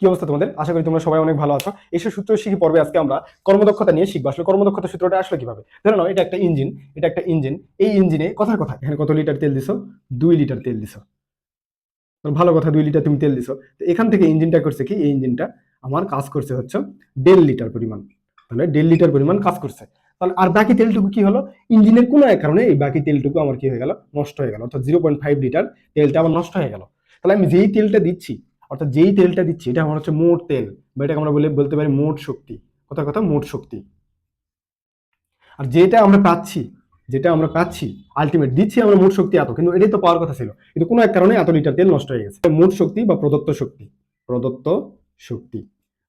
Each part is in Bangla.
কি অবস্থা তোমাদের? আশা করি তোমরা সবাই অনেক ভালো আছো। এইসব সূত্র শিখি পর্বে আজকে আমরা কর্মদক্ষতা নিয়ে শিখব। আসলে কর্মদক্ষতা সূত্রটা আসলে কীভাবে? ধরে নাও, এটা একটা ইঞ্জিন, এটা একটা ইঞ্জিন। এই ইঞ্জিনে কথার কথা, এখানে কত লিটার তেল দিছো? দুই লিটার তেল দিছো। ভালো কথা, দুই লিটার তুমি তেল দিছো। তো এখান থেকে ইঞ্জিনটা করছে কি? এই ইঞ্জিনটা আমার কাজ করছে হচ্ছে দেড় লিটার পরিমাণ। তাহলে দেড় লিটার পরিমাণ কাজ করছে। তাহলে আর বাকি তেলটুকু কি হলো? ইঞ্জিনের কোনো এক কারণে এই বাকি তেলটুকু আমার কি হয়ে গেল? নষ্ট হয়ে গেল। অর্থাৎ জিরো পয়েন্ট ফাইভ লিটার তেলটা আমার নষ্ট হয়ে গেল। তাহলে আমি যেই তেলটা দিচ্ছি অর্থাৎ যেই তেলটা দিচ্ছি, এটা আমার হচ্ছে মোট তেল, বা এটাকে আমরা বলে, বলতে পারি মোট শক্তি। কথা কথা, মোট শক্তি। আর যেটা আমরা পাচ্ছি, যেটা আমরা পাচ্ছি আলটিমেট দিচ্ছি আমরা মোট শক্তি এত, কিন্তু এটাই তো পাওয়ার কথা ছিল। কিন্তু কোনো এক কারণে এত লিটার তেল নষ্ট হয়ে গেছে। মোট শক্তি বা প্রদত্ত শক্তি প্রদত্ত শক্তি।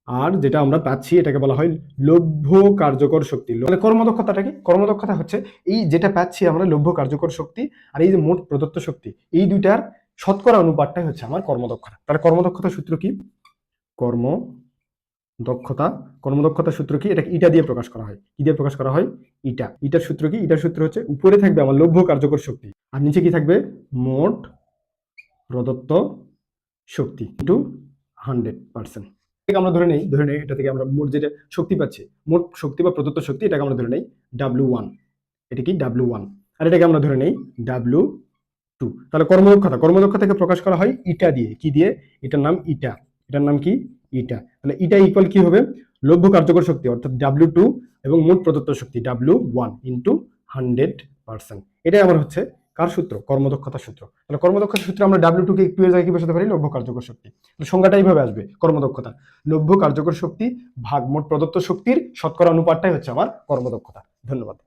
আর যেটা আমরা পাচ্ছি, এটাকে বলা হয় লভ্য কার্যকর শক্তি। মানে কর্মদক্ষতাটা কি? কর্মদক্ষতা হচ্ছে, এই যেটা পাচ্ছি আমরা লভ্য কার্যকর শক্তি, আর এই যে মোট প্রদত্ত শক্তি, এই দুইটার শতকরা অনুপাতটাই হচ্ছে আমার কর্মদক্ষতা। তাহলে কর্মদক্ষতা সূত্র কি? কর্ম দক্ষতা কর্মদক্ষতা সূত্র কি? এটা ইটা দিয়ে প্রকাশ করা হয়। কি দিয়ে প্রকাশ করা হয়? ইটা। ইটার সূত্র কি? ইটার সূত্র হচ্ছে উপরে থাকবে আমার লভ্য কার্যকর শক্তি। আর নিচে কি থাকবে? মোট প্রদত্ত শক্তি ইন্টু হান্ড্রেড পার্সেন্ট আমরা ধরে নেই ধরে নেই, এটা থেকে আমরা মোট যেটা শক্তি পাচ্ছি, মোট শক্তি বা প্রদত্ত শক্তি, এটাকে আমরা ধরে নেই ডাব্লিউ ওয়ান এটা কি? ডাব্লিউ ওয়ান আর এটাকে আমরা ধরে নেই ডাব্লিউ টু। তাহলে কর্মদক্ষতা কর্মদক্ষতাকে প্রকাশ করা হয় ইটা দিয়ে। কি দিয়ে? এটার নাম ইটা। এটার নাম কি? ইটা। তাহলে ইটা ইকুয়াল কি হবে? লভ্য কার্যকর শক্তি, অর্থাৎ ডাব্লিউ টু এবং মোট প্রদত্ত শক্তি W one into hundred percent এটাই আমার হচ্ছে কার সূত্র? কর্মদক্ষতা সূত্র। তাহলে কর্মদক্ষতা সূত্রে আমরা ডাব্লিউ টু কে একটু এর জায়গায় কি বসাতে পারি? লভ্য কার্যকর শক্তি। সংজ্ঞাটা এইভাবে আসবে, কর্মদক্ষতা। লভ্য কার্যকর শক্তি ভাগ মোট প্রদত্ত শক্তির শতকরা অনুপাতটাই হচ্ছে আমার কর্মদক্ষতা। ধন্যবাদ।